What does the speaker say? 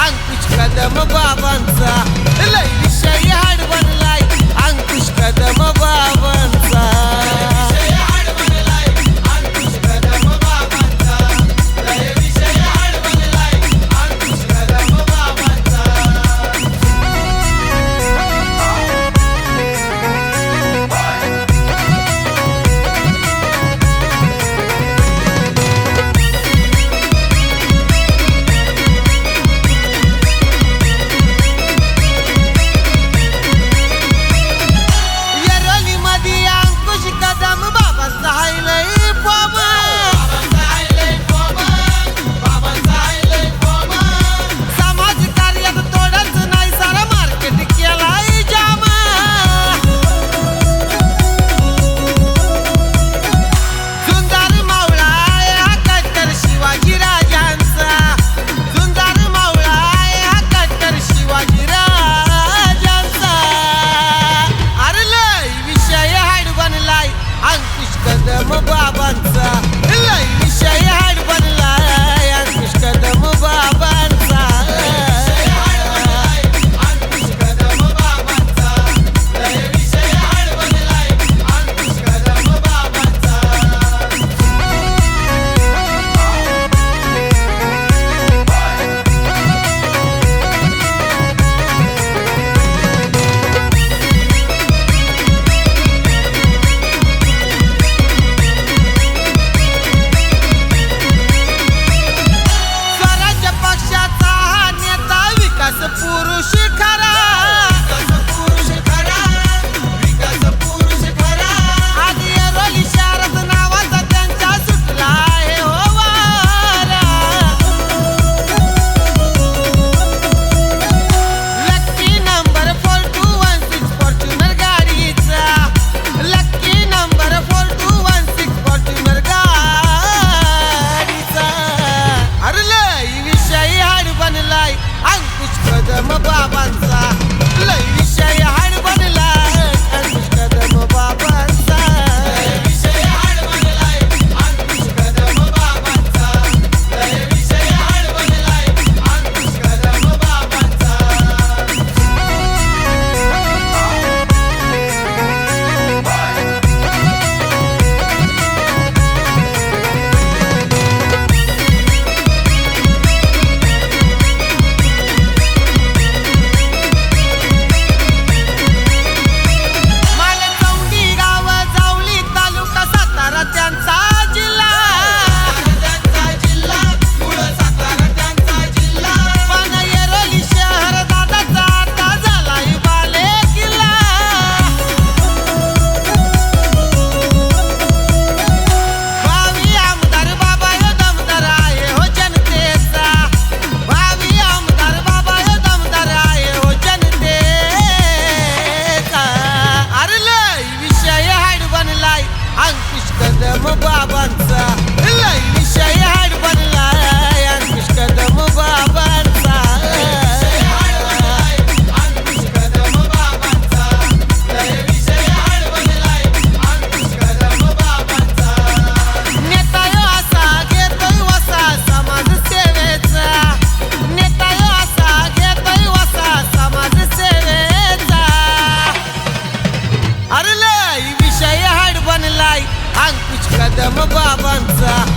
अंकुश कदम बाबांचा. लय विषय हाड बनलाय. अंकुश कदम बाबांचा. 万子骗子。